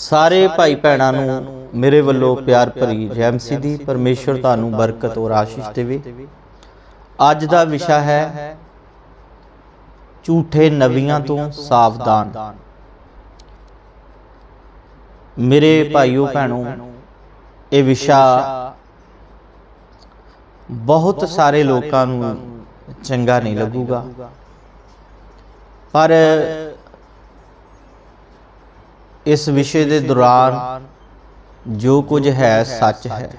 ਸਾਰੇ ਭਾਈ ਭੈਣਾਂ ਨੂੰ ਮੇਰੇ ਵੱਲੋਂ ਪਿਆਰ ਭਰੀ ਜੈ ਮਸੀਹ ਦੀ ਪਰਮੇਸ਼ਰ ਤੁਹਾਨੂੰ ਬਰਕਤ ਔਰ ਆਸ਼ੀਸ਼ ਦੇਵੇ। ਅੱਜ ਦਾ ਵਿਸ਼ਾ ਹੈ ਝੂਠੇ ਨਬੀਆਂ ਤੋਂ ਸਾਵਧਾਨ। ਮੇਰੇ ਭਾਈਓ ਭੈਣੋ, ਇਹ ਵਿਸ਼ਾ ਬਹੁਤ ਸਾਰੇ ਲੋਕਾਂ ਨੂੰ ਚੰਗਾ ਨਹੀਂ ਲੱਗੂਗਾ। ਪਰ ਇਸ ਵਿਸ਼ੇ ਦੇ ਦੌਰਾਨ ਜੋ ਕੁਝ ਹੈ, ਸੱਚ ਹੈ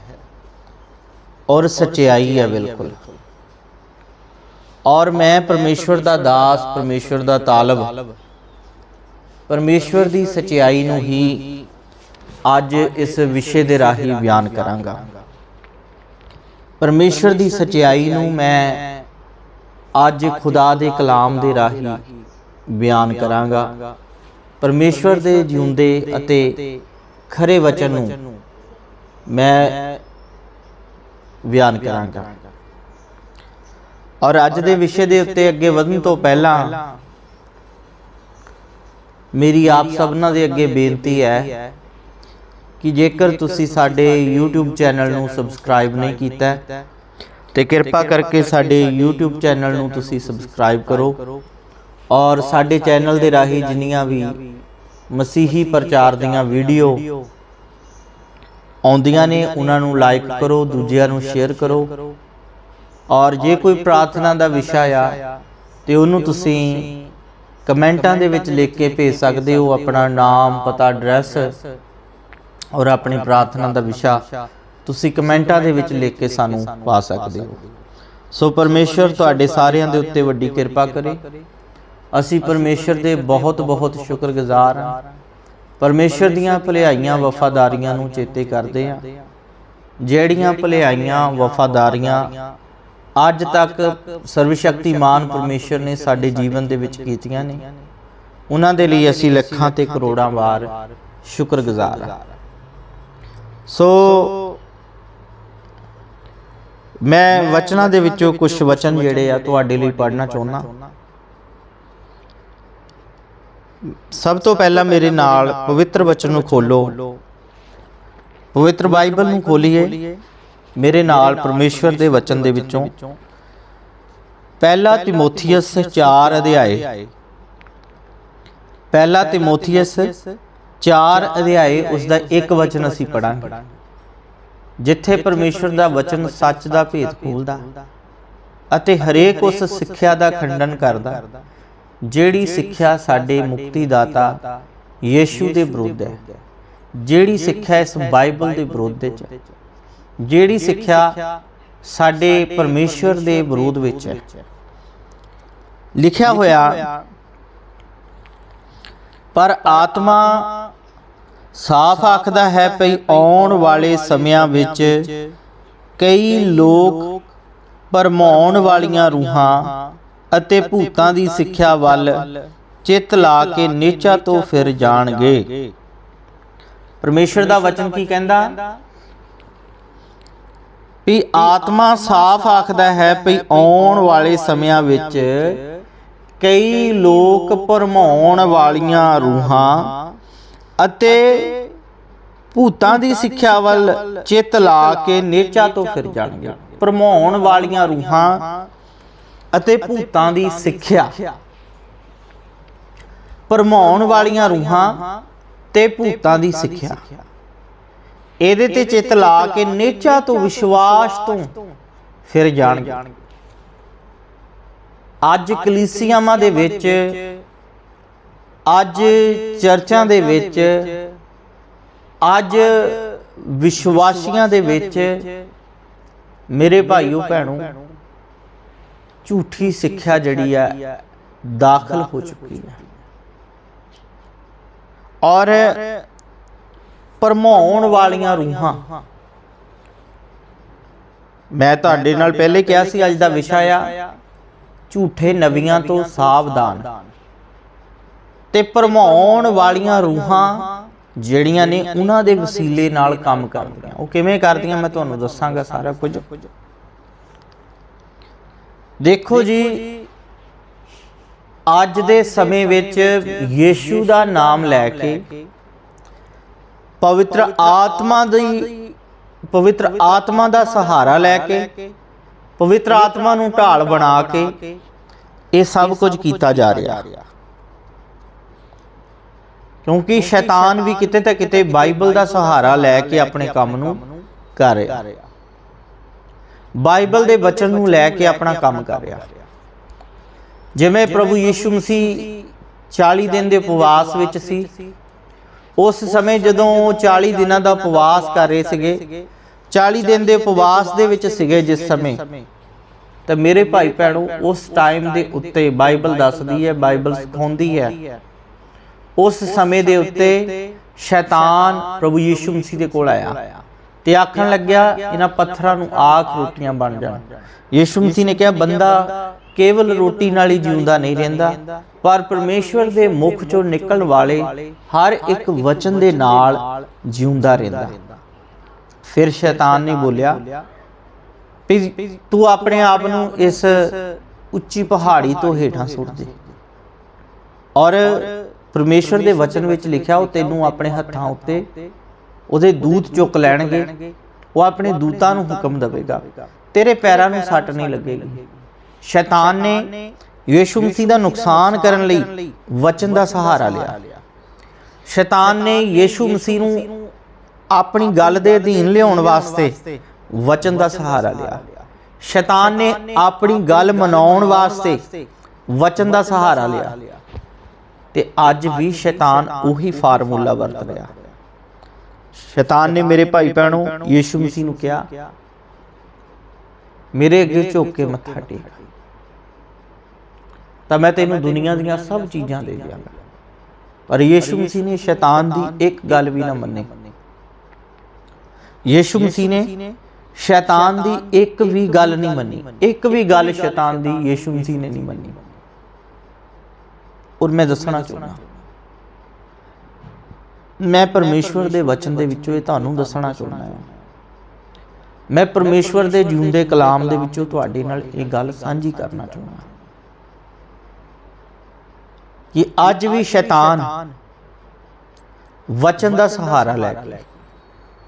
ਔਰ ਸਚਾਈ ਹੈ ਬਿਲਕੁਲ। ਔਰ ਮੈਂ ਪਰਮੇਸ਼ਵਰ ਦਾ ਦਾਸ, ਪਰਮੇਸ਼ਵਰ ਦਾ ਤਾਲਬ, ਪਰਮੇਸ਼ਵਰ ਦੀ ਸਚਾਈ ਨੂੰ ਹੀ ਅੱਜ ਇਸ ਵਿਸ਼ੇ ਦੇ ਰਾਹੀਂ ਬਿਆਨ ਕਰਾਂਗਾ। ਪਰਮੇਸ਼ਵਰ ਦੀ ਸਚਾਈ ਨੂੰ ਮੈਂ ਅੱਜ ਖੁਦਾ ਦੇ ਕਲਾਮ ਦੇ ਰਾਹੀਂ ਬਿਆਨ ਕਰਾਂਗਾ। ਪਰਮੇਸ਼ਵਰ ਦੇ ਜਿਉਂਦੇ ਅਤੇ ਖਰੇ ਵਚਨ ਨੂੰ ਮੈਂ ਬਿਆਨ ਕਰਾਂਗਾ। ਔਰ ਅੱਜ ਦੇ ਵਿਸ਼ੇ ਦੇ ਉੱਤੇ ਅੱਗੇ ਵਧਣ ਤੋਂ ਪਹਿਲਾਂ ਮੇਰੀ ਆਪ ਸਭਨਾਂ ਦੇ ਅੱਗੇ ਬੇਨਤੀ ਹੈ ਕਿ ਜੇਕਰ ਤੁਸੀਂ ਸਾਡੇ YouTube ਚੈਨਲ ਨੂੰ ਸਬਸਕ੍ਰਾਈਬ ਨਹੀਂ ਕੀਤਾ ਤੇ ਕਿਰਪਾ ਕਰਕੇ ਸਾਡੇ YouTube ਚੈਨਲ ਨੂੰ ਤੁਸੀਂ ਸਬਸਕ੍ਰਾਈਬ ਕਰੋ। ਔਰ ਸਾਡੇ ਚੈਨਲ ਦੇ ਰਾਹੀਂ ਜਿੰਨੀਆਂ ਵੀ ਮਸੀਹੀ ਪ੍ਰਚਾਰ ਦੀਆਂ ਵੀਡੀਓ ਆਉਂਦੀਆਂ ਨੇ, ਉਹਨਾਂ ਨੂੰ ਲਾਈਕ ਕਰੋ, ਦੂਜਿਆਂ ਨੂੰ ਸ਼ੇਅਰ ਕਰੋ। ਔਰ ਜੇ ਕੋਈ ਪ੍ਰਾਰਥਨਾ ਦਾ ਵਿਸ਼ਾ ਆ, ਤੇ ਉਹਨੂੰ ਤੁਸੀਂ ਕਮੈਂਟਾਂ ਦੇ ਵਿੱਚ ਲਿਖ ਕੇ ਭੇਜ ਸਕਦੇ ਹੋ ਆਪਣਾ ਨਾਮ, ਪਤਾ ਐਡਰੈਸ ਔਰ ਆਪਣੀ ਪ੍ਰਾਰਥਨਾ ਦਾ ਵਿਸ਼ਾ। ਤੁਸੀਂ ਕਮੈਂਟਾਂ ਦੇ ਵਿੱਚ ਲਿਖ ਕੇ ਸਾਨੂੰ ਪਾ ਸਕਦੇ ਹੋ। ਸੋ ਪਰਮੇਸ਼ਰ ਤੁਹਾਡੇ ਸਾਰਿਆਂ ਦੇ ਉੱਤੇ ਵੱਡੀ ਕਿਰਪਾ ਕਰੇ। ਅਸੀਂ ਪਰਮੇਸ਼ਰ ਦੇ ਬਹੁਤ ਬਹੁਤ ਸ਼ੁਕਰਗੁਜ਼ਾਰ ਹਾਂ। ਪਰਮੇਸ਼ਰ ਦੀਆਂ ਭਲਾਈਆਂ ਵਫਾਦਾਰੀਆਂ ਨੂੰ ਚੇਤੇ ਕਰਦੇ ਹਾਂ। ਜਿਹੜੀਆਂ ਭਲਾਈਆਂ ਵਫਾਦਾਰੀਆਂ ਅੱਜ ਤੱਕ ਸਰਵਸ਼ਕਤੀਮਾਨ ਪਰਮੇਸ਼ਰ ਨੇ ਸਾਡੇ ਜੀਵਨ ਦੇ ਵਿੱਚ ਕੀਤੀਆਂ ਨੇ। ਉਹਨਾਂ ਦੇ ਲਈ ਅਸੀਂ ਲੱਖਾਂ ਤੇ ਕਰੋੜਾਂ ਵਾਰ ਸ਼ੁਕਰਗੁਜ਼ਾਰ ਹਾਂ। ਸੋ ਮੈਂ ਵਚਨਾਂ ਦੇ ਵਿੱਚੋਂ ਕੁਝ ਵਚਨ ਜਿਹੜੇ ਆ ਤੁਹਾਡੇ ਲਈ ਪੜ੍ਹਨਾ ਚਾਹੁੰਦਾ। ਸਭ ਤੋਂ ਪਹਿਲਾਂ ਮੇਰੇ ਨਾਲ ਪਵਿੱਤਰ ਵਚਨ ਨੂੰ ਖੋਲੋ। ਪਵਿੱਤਰ ਬਾਈਬਲ ਨੂੰ ਖੋਲੀਏ। ਮੇਰੇ ਨਾਲ ਪਰਮੇਸ਼ਵਰ ਦੇ ਵਚਨ ਦੇ ਵਿੱਚੋਂ। ਪਹਿਲਾ ਤਿਮੋਥੀਅਸ 4 ਅਧਿਆਏ। ਪਹਿਲਾ ਤਿਮੋਥੀਅਸ 4 ਅਧਿਆਏ ਉਸ ਦਾ ਇੱਕ ਵਚਨ ਅਸੀਂ ਪੜਾਂਗੇ ਜਿੱਥੇ ਪਰਮੇਸ਼ਵਰ ਦਾ ਵਚਨ ਸੱਚ ਦਾ ਭੇਦ ਖੋਲਦਾ ਅਤੇ ਹਰੇਕ ਉਸ ਸਿੱਖਿਆ ਦਾ ਖੰਡਨ ਕਰਦਾ। ਜਿਹੜੀ ਸਿੱਖਿਆ ਸਾਡੇ ਮੁਕਤੀ ਦਾਤਾ ਯੀਸ਼ੂ ਦੇ ਵਿਰੁੱਧ ਹੈ ਜਿਹੜੀ ਸਿੱਖਿਆ ਇਸ ਬਾਈਬਲ ਦੇ ਵਿਰੁੱਧ ਵਿੱਚ ਹੈ ਜਿਹੜੀ ਸਿੱਖਿਆ ਸਾਡੇ ਪਰਮੇਸ਼ਵਰ ਦੇ ਵਿਰੋਧ ਵਿੱਚ ਹੈ। ਲਿਖਿਆ ਹੋਇਆ ਪਰ ਆਤਮਾ ਸਾਫ਼ ਆਖਦਾ ਹੈ ਭਈ ਆਉਣ ਵਾਲੇ ਸਮਿਆਂ ਵਿੱਚ ਕਈ ਲੋਕ ਪਰਮਾਉਣ ਵਾਲੀਆਂ ਰੂਹਾਂ ਅਤੇ ਭੂਤਾਂ ਦੀ ਸਿੱਖਿਆ ਵੱਲ ਚਿੱਤ ਲਾ ਕੇ ਨੇਚਾ ਤੋਂ ਫਿਰ ਜਾਣਗੇ। ਪਰਮੇਸ਼ਰ ਦਾ ਵਚਨ ਕੀ ਕਹਿੰਦਾ? ਵੀ ਆਤਮਾ ਸਾਫ਼ ਆਖਦਾ ਹੈ ਭਈ ਆਉਣ ਵਾਲੇ ਸਮਿਆਂ ਵਿੱਚ ਕਈ ਲੋਕ ਭਰਮਾਉਣ ਵਾਲੀਆਂ ਰੂਹਾਂ ਅਤੇ ਭੂਤਾਂ ਦੀ ਸਿੱਖਿਆ ਵੱਲ ਚਿੱਤ ਲਾ ਕੇ ਨੇਚਾ ਤੋਂ ਫਿਰ ਜਾਣਗੇ। ਭਰਮਾਉਣ ਵਾਲੀਆਂ ਰੂਹਾਂ ਅਤੇ ਭੂਤਾਂ ਦੀ ਸਿੱਖਿਆ। ਭਰਮਾਉਣ ਵਾਲੀਆਂ ਰੂਹਾਂ ਤੇ ਭੂਤਾਂ ਦੀ ਸਿੱਖਿਆ। ਇਹਦੇ ਤੇ ਚਿੱਤ ਲਾ ਕੇ ਨੇਚਾ ਤੋਂ ਵਿਸ਼ਵਾਸ ਤੋਂ ਫਿਰ ਜਾਣਗੇ। ਅੱਜ ਕਲੀਸਿਆਵਾਂ ਦੇ ਵਿੱਚ ਅੱਜ ਚਰਚਾਂ ਦੇ ਵਿੱਚ ਅੱਜ ਵਿਸ਼ਵਾਸੀਆਂ ਦੇ ਵਿੱਚ। ਮੇਰੇ ਭਾਈਓ ਭੈਣੋ ਝੂਠੀ ਸਿੱਖਿਆ ਜਿਹੜੀ ਆ, ਦਾਖਲ ਹੋ ਚੁੱਕੀ ਹੈ ਔਰ ਪਰਮਾਉਣ ਵਾਲੀਆਂ ਰੂਹਾਂ। ਮੈਂ ਤੁਹਾਡੇ ਨਾਲ ਪਹਿਲੇ ਕਿਹਾ ਸੀ, ਅੱਜ ਦਾ ਵਿਸ਼ਾ ਆ, ਝੂਠੇ ਨਵੀਆਂ ਤੋਂ ਸਾਵਧਾਨ। ਤੇ ਪਰਮਾਉਣ ਵਾਲੀਆਂ ਰੂਹਾਂ ਜਿਹੜੀਆਂ ਨੇ, ਉਹਨਾਂ ਦੇ ਵਸੀਲੇ ਨਾਲ ਕੰਮ ਕਰਦੀਆਂ। ਉਹ ਕਿਵੇਂ ਕਰਦੀਆਂ, ਮੈਂ ਤੁਹਾਨੂੰ ਦੱਸਾਂਗਾ ਸਾਰਾ ਕੁਝ। ਦੇਖੋ ਜੀ ਅੱਜ ਦੇ ਸਮੇਂ ਵਿੱਚ ਯੀਸ਼ੂ ਦਾ ਨਾਮ ਲੈ ਕੇ ਪਵਿੱਤਰ ਆਤਮਾ ਦੀ ਪਵਿੱਤਰ ਆਤਮਾ ਦਾ ਸਹਾਰਾ ਲੈ ਕੇ ਪਵਿੱਤਰ ਆਤਮਾ ਨੂੰ ਢਾਲ ਬਣਾ ਕੇ ਇਹ ਸਭ ਕੁਝ ਕੀਤਾ ਜਾ ਰਿਹਾ। ਕਿਉਂਕਿ ਸ਼ੈਤਾਨ ਵੀ ਕਿਤੇ ਤਾਂ ਕਿਤੇ ਬਾਈਬਲ ਦਾ ਸਹਾਰਾ ਲੈ ਕੇ ਆਪਣੇ ਕੰਮ ਨੂੰ ਕਰ ਰਿਹਾ। ਬਾਈਬਲ ਦੇ ਬਚਨ ਨੂੰ ਲੈ ਕੇ ਆਪਣਾ ਕੰਮ ਕਰ ਰਿਹਾ। ਜਿਵੇਂ ਪ੍ਰਭੂ ਯੀਸ਼ੂ ਮਸੀਹ 40 ਦਿਨ ਦੇ ਉਪਵਾਸ ਵਿੱਚ ਸੀ ਉਸ ਸਮੇਂ ਜਦੋਂ ਉਹ 40 ਦਿਨਾਂ ਦਾ ਉਪਵਾਸ ਕਰ ਰਹੇ ਸੀਗੇ 40 ਦਿਨ ਦੇ ਉਪਵਾਸ ਦੇ ਵਿੱਚ ਸੀਗੇ ਜਿਸ ਸਮੇਂ। ਤਾਂ ਮੇਰੇ ਭਾਈ ਭੈਣੋ ਉਸ ਟਾਈਮ ਦੇ ਉੱਤੇ ਬਾਈਬਲ ਦੱਸਦੀ ਹੈ ਬਾਈਬਲ ਸਿਖਾਉਂਦੀ ਹੈ। ਉਸ ਸਮੇਂ ਦੇ ਉੱਤੇ ਸ਼ੈਤਾਨ ਪ੍ਰਭੂ ਯੀਸ਼ੂ ਮਸੀਹ ਦੇ ਕੋਲ ਆਇਆ। ਤੇ ਆਖਣ ਲੱਗਿਆ ਇਹਨਾਂ ਪੱਥਰਾਂ ਨੂੰ ਆਖ ਰੋਟੀਆਂ ਬਣ ਜਾਣ। ਯੀਸ਼ੂ ਮਸੀਹ ਨੇ ਕਿਹਾ ਬੰਦਾ ਕੇਵਲ ਰੋਟੀ ਨਾਲ ਹੀ ਜਿਉਂਦਾ ਨਹੀਂ ਰਹਿੰਦਾ ਪਰ ਪਰਮੇਸ਼ਵਰ ਦੇ ਮੁਖ ਚੋਂ ਨਿਕਲਣ ਵਾਲੇ ਹਰ ਇੱਕ ਵਚਨ ਦੇ ਨਾਲ ਜਿਉਂਦਾ ਰਹਿੰਦਾ। ਫਿਰ ਸ਼ੈਤਾਨ ਨੇ ਬੋਲਿਆ ਵੀ ਤੂੰ ਆਪਣੇ ਆਪ ਨੂੰ ਇਸ ਉੱਚੀ ਪਹਾੜੀ ਤੋਂ ਹੇਠਾਂ ਸੁੱਟ ਦੇ। ਔਰ ਪਰਮੇਸ਼ਵਰ ਦੇ ਵਚਨ ਵਿੱਚ ਲਿਖਿਆ ਉਹ ਤੈਨੂੰ ਆਪਣੇ ਹੱਥਾਂ ਉੱਤੇ ਉਹਦੇ ਦੂਤ ਚੁੱਕ ਲੈਣਗੇ ਉਹ ਆਪਣੇ ਦੂਤਾਂ ਨੂੰ ਹੁਕਮ ਦੇਵੇਗਾ। ਤੇਰੇ ਪੈਰਾਂ ਨੂੰ ਸੱਟ ਨਹੀਂ ਲੱਗੇਗੀ। ਸ਼ੈਤਾਨ ਨੇ ਯੀਸ਼ੂ ਮਸੀਹ ਦਾ ਨੁਕਸਾਨ ਕਰਨ ਲਈ ਵਚਨ ਦਾ ਸਹਾਰਾ ਲਿਆ। ਸ਼ੈਤਾਨ ਨੇ ਯੀਸ਼ੂ ਮਸੀਹ ਨੂੰ ਆਪਣੀ ਗੱਲ ਦੇ ਅਧੀਨ ਲਿਆਉਣ ਵਾਸਤੇ ਵਚਨ ਦਾ ਸਹਾਰਾ ਲਿਆ। ਸ਼ੈਤਾਨ ਨੇ ਆਪਣੀ ਗੱਲ ਮਨਾਉਣ ਵਾਸਤੇ ਵਚਨ ਦਾ ਸਹਾਰਾ ਲਿਆ। ਤੇ ਅੱਜ ਵੀ ਸ਼ੈਤਾਨ ਉਹੀ ਫਾਰਮੂਲਾ ਵਰਤ ਰਿਹਾ। ਸ਼ੈਤਾਨ ਨੇ ਮੇਰੇ ਭਾਈ ਭੈਣੋ ਯੀਸ਼ੂ ਮਸੀਹ ਨੂੰ ਕਿਹਾ ਮੇਰੇ ਅੱਗੇ ਝੁੱਕ ਕੇ ਮੱਥਾ ਟੇਕ। ਤਾਂ ਮੈਂ ਤੈਨੂੰ ਦੁਨੀਆ ਦੀਆਂ ਸਭ ਚੀਜ਼ਾਂ ਦੇ ਦਿਆਂਗਾ। ਪਰ ਯੀਸ਼ੂ ਮਸੀਹ ਨੇ ਸ਼ੈਤਾਨ ਦੀ ਇੱਕ ਗੱਲ ਵੀ ਨਾ ਮੰਨੀ। ਯੀਸ਼ੂ ਮਸੀਹ ਨੇ ਸ਼ੈਤਾਨ ਦੀ ਇੱਕ ਵੀ ਗੱਲ ਨਹੀਂ ਮੰਨੀ। ਇੱਕ ਵੀ ਗੱਲ ਸ਼ੈਤਾਨ ਦੀ ਯੀਸ਼ੂ ਮਸੀਹ ਨੇ ਨਹੀਂ ਮੰਨੀ। ਔਰ ਮੈਂ ਦੱਸਣਾ ਚਾਹੁੰਦਾ। ਮੈਂ ਪਰਮੇਸ਼ਵਰ ਦੇ ਵਚਨ ਦੇ ਵਿੱਚੋਂ ਇਹ ਤੁਹਾਨੂੰ ਦੱਸਣਾ ਚਾਹੁੰਦਾ ਹਾਂ। ਮੈਂ ਪਰਮੇਸ਼ਵਰ ਦੇ ਜਿਉਂਦੇ ਕਲਾਮ ਦੇ ਵਿੱਚੋਂ ਤੁਹਾਡੇ ਨਾਲ ਇਹ ਗੱਲ ਸਾਂਝੀ ਕਰਨਾ ਚਾਹੁੰਦਾ ਕਿ ਅੱਜ ਵੀ ਸ਼ੈਤਾਨ ਵਚਨ ਦਾ ਸਹਾਰਾ ਲੈ ਕੇ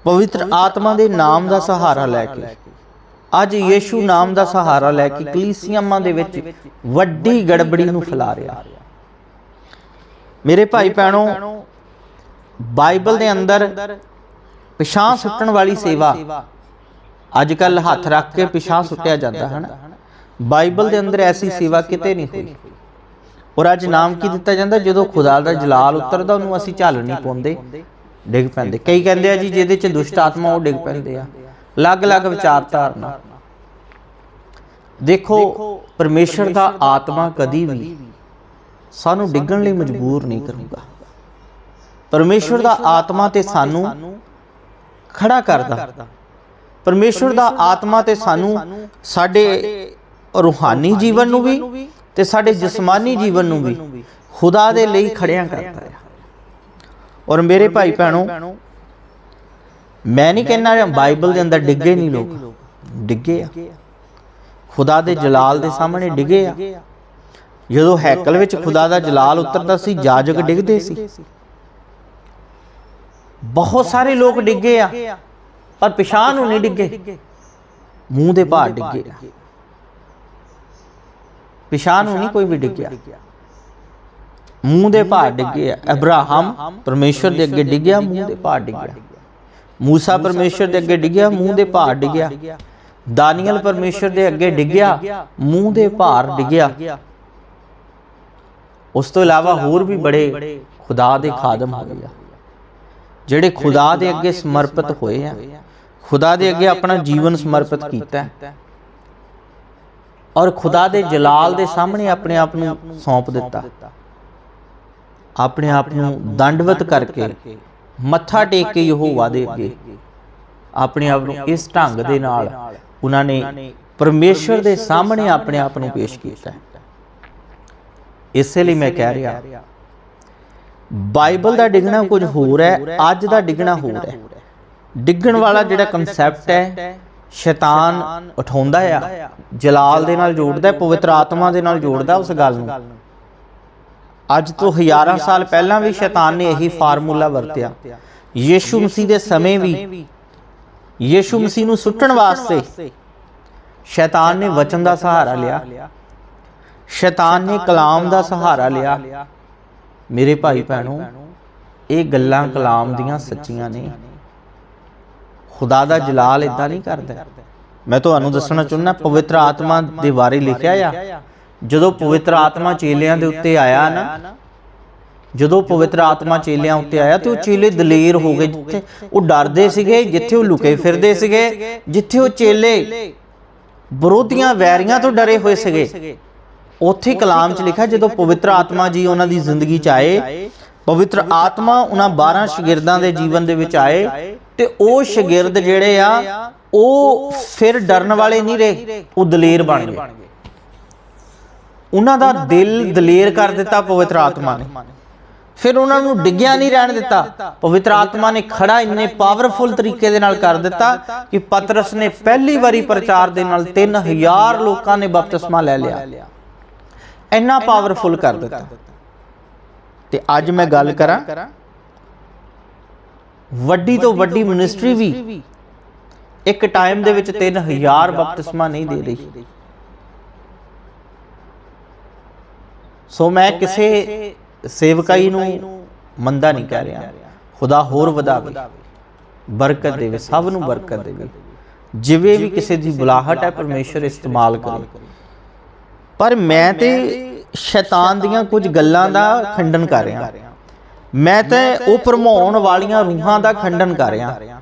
ਪਵਿੱਤਰ ਆਤਮਾ ਦੇ ਨਾਮ ਦਾ ਸਹਾਰਾ ਲੈ ਕੇ ਅੱਜ ਯੀਸ਼ੂ ਨਾਮ ਦਾ ਸਹਾਰਾ ਲੈ ਕੇ ਕਲੀਸਿਆਮਾਂ ਦੇ ਵਿੱਚ ਵੱਡੀ ਗੜਬੜੀ ਨੂੰ ਫੈਲਾ ਰਿਹਾ। ਮੇਰੇ ਭਾਈ ਭੈਣੋ ਬਾਈਬਲ ਦੇ ਅੰਦਰ ਪਿਛਾਂ ਸੁੱਟਣ ਵਾਲੀ ਸੇਵਾ। ਅੱਜ ਕੱਲ ਹੱਥ ਰੱਖ ਕੇ ਪਿਛਾਂ ਸੁੱਟਿਆ ਜਾਂਦਾ ਹੈ ਨਾ ਬਾਈਬਲ ਦੇ ਅੰਦਰ ਐਸੀ ਸੇਵਾ ਕਿਤੇ ਨਹੀਂ ਹੋਈ। ਔਰ ਅੱਜ ਨਾਮ ਕੀ ਦਿੱਤਾ ਜਾਂਦਾ? ਜਦੋਂ ਖੁਦਾ ਦਾ ਜਲਾਲ ਉਤਰਦਾ ਉਹਨੂੰ ਅਸੀਂ ਝੱਲ ਨਹੀਂ ਪਾਉਂਦੇ। ਡਿੱਗ ਪੈਂਦੇ। ਕਈ ਕਹਿੰਦੇ ਆ ਜੀ ਜਿਹਦੇ ਚ ਦੁਸ਼ਟ ਆਤਮਾ ਉਹ ਡਿੱਗ ਪੈਂਦੇ ਆ। ਅਲੱਗ-ਅਲੱਗ ਵਿਚਾਰ ਧਾਰਨਾ ਦੇਖੋ ਪਰਮੇਸ਼ਰ ਦਾ ਆਤਮਾ ਕਦੀ ਵੀ ਸਾਨੂੰ ਡਿੱਗਣ ਲਈ ਮਜਬੂਰ ਨਹੀਂ ਕਰੂਗਾ। ਪਰਮੇਸ਼ਰ ਦਾ ਆਤਮਾ ਤੇ ਸਾਨੂੰ ਖੜਾ ਕਰਦਾ। ਪਰਮੇਸ਼ਰ ਦਾ ਆਤਮਾ ਤੇ ਸਾਨੂੰ ਸਾਡੇ ਰੂਹਾਨੀ ਜੀਵਨ ਨੂੰ ਵੀ ਤੇ ਸਾਡੇ ਜਿਸਮਾਨੀ ਜੀਵਨ ਨੂੰ ਵੀ ਖੁਦਾ ਦੇ ਲਈ ਖੜਿਆਂ ਕਰਦਾ ਹੈ ਔਰ ਮੇਰੇ ਭਾਈ ਭੈਣੋ ਮੈਂ ਨਹੀਂ ਕਹਿੰਦਾ ਬਾਈਬਲ ਦੇ ਅੰਦਰ ਡਿੱਗੇ ਨਹੀਂ ਲੋਕ। ਡਿੱਗੇ ਆ। ਖੁਦਾ ਦੇ ਜਲਾਲ ਦੇ ਸਾਹਮਣੇ ਡਿੱਗੇ ਆ। ਜਦੋਂ ਹੈਕਲ ਵਿੱਚ ਖੁਦਾ ਦਾ ਜਲਾਲ ਉਤਰਦਾ ਸੀ ਜਾਜਕ ਡਿੱਗਦੇ ਸੀ। ਬਹੁਤ ਸਾਰੇ ਲੋਕ ਡਿੱਗੇ ਆ ਪਰ ਪਿਛਾਂ ਨੂੰ ਨਹੀਂ ਡਿੱਗੇ। ਮੂੰਹ ਦੇ ਭਾਰ ਡਿੱਗੇ ਆ। ਪਿਛਾਂ ਨੂੰ ਨਹੀਂ ਕੋਈ ਵੀ ਡਿੱਗਿਆ। ਮੂੰਹ ਦੇ ਭਾਰ ਡਿੱਗੇ ਆ। ਅਬਰਾਹਮ ਪਰਮੇਸ਼ਰ ਦੇ ਅੱਗੇ ਡਿੱਗਿਆ ਮੂੰਹ ਦੇ ਭਾਰ ਡਿੱਗਿਆ। ਮੂਸਾ ਪਰਮੇਸ਼ਰ ਦੇ ਅੱਗੇ ਡਿੱਗਿਆ ਮੂੰਹ ਦੇ ਭਾਰ ਡਿੱਗਿਆ। ਦਾਨੀਅਲ ਪਰਮੇਸ਼ਰ ਦੇ ਅੱਗੇ ਡਿੱਗਿਆ ਮੂੰਹ ਦੇ ਭਾਰ ਡਿੱਗਿਆ। ਉਸ ਤੋਂ ਇਲਾਵਾ ਹੋਰ ਵੀ ਬੜੇ ਖੁਦਾ ਦੇ ਖਾਦਮ ਹੋਏ ਆ। ਜਿਹੜੇ ਖੁਦਾ ਦੇ ਅੱਗੇ ਸਮਰਪਿਤ ਹੋਏ ਆ, ਖੁਦਾ ਦੇ ਅੱਗੇ ਆਪਣਾ ਜੀਵਨ ਸਮਰਪਿਤ ਕੀਤਾ ਔਰ ਖੁਦਾ ਦੇ ਜਲਾਲ ਦੇ ਸਾਹਮਣੇ ਆਪਣੇ ਆਪ ਨੂੰ ਸੌਂਪ ਦਿੱਤਾ। ਆਪਣੇ ਆਪ ਨੂੰ ਦੰਡਵਤ ਕਰਕੇ, ਮੱਥਾ ਟੇਕ ਕੇ ਯਹੋਵਾ ਦੇ ਅੱਗੇ, ਆਪਣੇ ਆਪ ਨੂੰ ਇਸ ਢੰਗ ਦੇ ਨਾਲ ਉਹਨਾਂ ਨੇ ਪਰਮੇਸ਼ਰ ਦੇ ਸਾਹਮਣੇ ਆਪਣੇ ਆਪ ਨੂੰ ਪੇਸ਼ ਕੀਤਾ ਇਸੇ ਲਈ ਮੈਂ ਕਹਿ ਰਿਹਾ ਬਾਈਬਲ ਦਾ ਡਿੱਗਣਾ ਕੁਝ ਹੋਰ ਹੈ, ਅੱਜ ਦਾ ਡਿੱਗਣਾ ਹੋਰ ਹੈ। ਡਿੱਗਣ ਵਾਲਾ ਜਿਹੜਾ ਕਨਸੈਪਟ ਹੈ, ਸ਼ੈਤਾਨ ਉਠਾਉਂਦਾ ਆ, ਜਲਾਲ ਦੇ ਨਾਲ ਜੋੜਦਾ, ਪਵਿੱਤਰ ਆਤਮਾ ਦੇ ਨਾਲ ਜੋੜਦਾ ਉਸ ਗੱਲ ਨੂੰ। ਅੱਜ ਤੋਂ ਹਜ਼ਾਰਾਂ ਸਾਲ ਪਹਿਲਾਂ ਵੀ ਸ਼ੈਤਾਨ ਨੇ ਇਹੀ ਫਾਰਮੂਲਾ ਵਰਤਿਆ। ਯੀਸ਼ੂ ਮਸੀਹ ਦੇ ਸਮੇਂ ਵੀ, ਯੀਸ਼ੂ ਮਸੀਹ ਨੂੰ ਸੁੱਟਣ ਵਾਸਤੇ ਸ਼ੈਤਾਨ ਨੇ ਵਚਨ ਦਾ ਸਹਾਰਾ ਲਿਆ। ਸ਼ੈਤਾਨ ਨੇ ਕਲਾਮ ਦਾ ਸਹਾਰਾ ਲਿਆ। ਮੇਰੇ ਭਾਈ ਭੈਣੋ, ਇਹ ਗੱਲਾਂ ਕਲਾਮ ਦੀਆਂ ਸੱਚੀਆਂ ਨੇ। ਖੁਦਾ ਦਾ ਜਲਾਲ ਇਦਾਂ ਨਹੀਂ ਕਰਦਾ। ਮੈਂ ਤੁਹਾਨੂੰ ਦੱਸਣਾ ਚਾਹੁੰਦਾ, ਪਵਿੱਤਰ ਆਤਮਾ ਦੇ ਬਾਰੇ ਲਿਖਿਆ ਆ। ਜਦੋਂ ਪਵਿੱਤਰ ਆਤਮਾ ਚੇਲਿਆਂ ਦੇ ਉੱਤੇ ਆਇਆ ਨਾ, ਜਦੋਂ ਪਵਿੱਤਰ ਆਤਮਾ ਚੇਲਿਆਂ ਉੱਤੇ ਆਇਆ ਤੇ ਉਹ ਚੇਲੇ ਦਲੇਰ ਹੋ ਗਏ ਜਿੱਥੇ ਉਹ ਡਰਦੇ ਸੀਗੇ, ਜਿੱਥੇ ਉਹ ਲੁਕੇ ਫਿਰਦੇ ਸੀਗੇ, ਜਿੱਥੇ ਉਹ ਚੇਲੇ ਵਿਰੋਧੀਆਂ ਵੈਰੀਆਂ ਤੋਂ ਡਰੇ ਹੋਏ ਸੀਗੇ। ਉੱਥੇ ਕਲਾਮ 'ਚ ਲਿਖਿਆ ਜਦੋਂ ਪਵਿੱਤਰ ਆਤਮਾ ਜੀ ਉਹਨਾਂ ਦੀ ਜ਼ਿੰਦਗੀ 'ਚ ਆਏ ਪਵਿੱਤਰ ਆਤਮਾ ਉਹਨਾਂ 12 ਸ਼ਾਗਿਰਦਾਂ ਦੇ ਜੀਵਨ ਦੇ ਵਿੱਚ ਆਏ ਤੇ ਉਹ ਸ਼ਾਗਿਰਦ ਜਿਹੜੇ ਆ ਉਹ ਫਿਰ ਡਰਨ ਵਾਲੇ ਨਹੀਂ ਰਹੇ ਉਹ ਦਲੇਰ ਬਣ ਗਏ। ਉਹਨਾਂ ਦਾ ਦਿਲ ਦਲੇਰ ਕਰ ਦਿੱਤਾ ਪਵਿੱਤਰ ਆਤਮਾ ਨੇ। ਫਿਰ ਉਹਨਾਂ ਨੂੰ ਡਿੱਗਿਆ ਨਹੀਂ ਰਹਿਣ ਦਿੱਤਾ। ਪਵਿੱਤਰ ਆਤਮਾ ਨੇ ਖੜਾ ਇੰਨੇ ਪਾਵਰਫੁਲ ਤਰੀਕੇ ਦੇ ਨਾਲ ਕਰ ਦਿੱਤਾ ਕਿ ਪਤਰਸ ਨੇ ਪਹਿਲੀ ਵਾਰੀ ਪ੍ਰਚਾਰ ਦੇ ਨਾਲ 3000 ਲੋਕਾਂ ਨੇ ਬਪਤਿਸਮਾ ਲੈ ਲਿਆ ਇੰਨਾ ਪਾਵਰਫੁਲ ਕਰ ਦਿੱਤਾ। ਤੇ ਅੱਜ ਮੈਂ ਗੱਲ ਕਰਾਂ ਵੱਡੀ ਤੋਂ ਵੱਡੀ ਮਿਨਿਸਟਰੀ ਵੀ। ਇੱਕ ਟਾਈਮ ਦੇ ਵਿੱਚ 3000 ਬਪਤਿਸਮਾ ਨਹੀਂ ਦੇ ਰਹੀ। ਸੋ ਮੈਂ ਕਿਸੇ ਸੇਵਕਾਈ ਨੂੰ ਮੰਦਾ ਨਹੀਂ ਕਹਿ ਰਿਹਾ। ਖੁਦਾ ਹੋਰ ਵਧਾਵੇ। ਬਰਕਤ ਦੇਵੇ। ਸਭ ਨੂੰ ਬਰਕਤ ਦੇਵੇ। ਜਿਵੇਂ ਵੀ ਕਿਸੇ ਦੀ ਬੁਲਾਹਟ ਹੈ ਪਰਮੇਸ਼ਰ ਇਸਤੇਮਾਲ ਕਰੇ। ਪਰ ਮੈਂ ਤੇ ਸ਼ੈਤਾਨ ਦੀਆਂ ਕੁਝ ਗੱਲਾਂ ਦਾ ਖੰਡਨ ਕਰ ਰਿਹਾ। ਮੈਂ ਤੇ ਉਹ ਭਰਮਾਉਣ ਵਾਲੀਆਂ ਰੂਹਾਂ ਦਾ ਖੰਡਨ ਕਰ ਰਿਹਾ।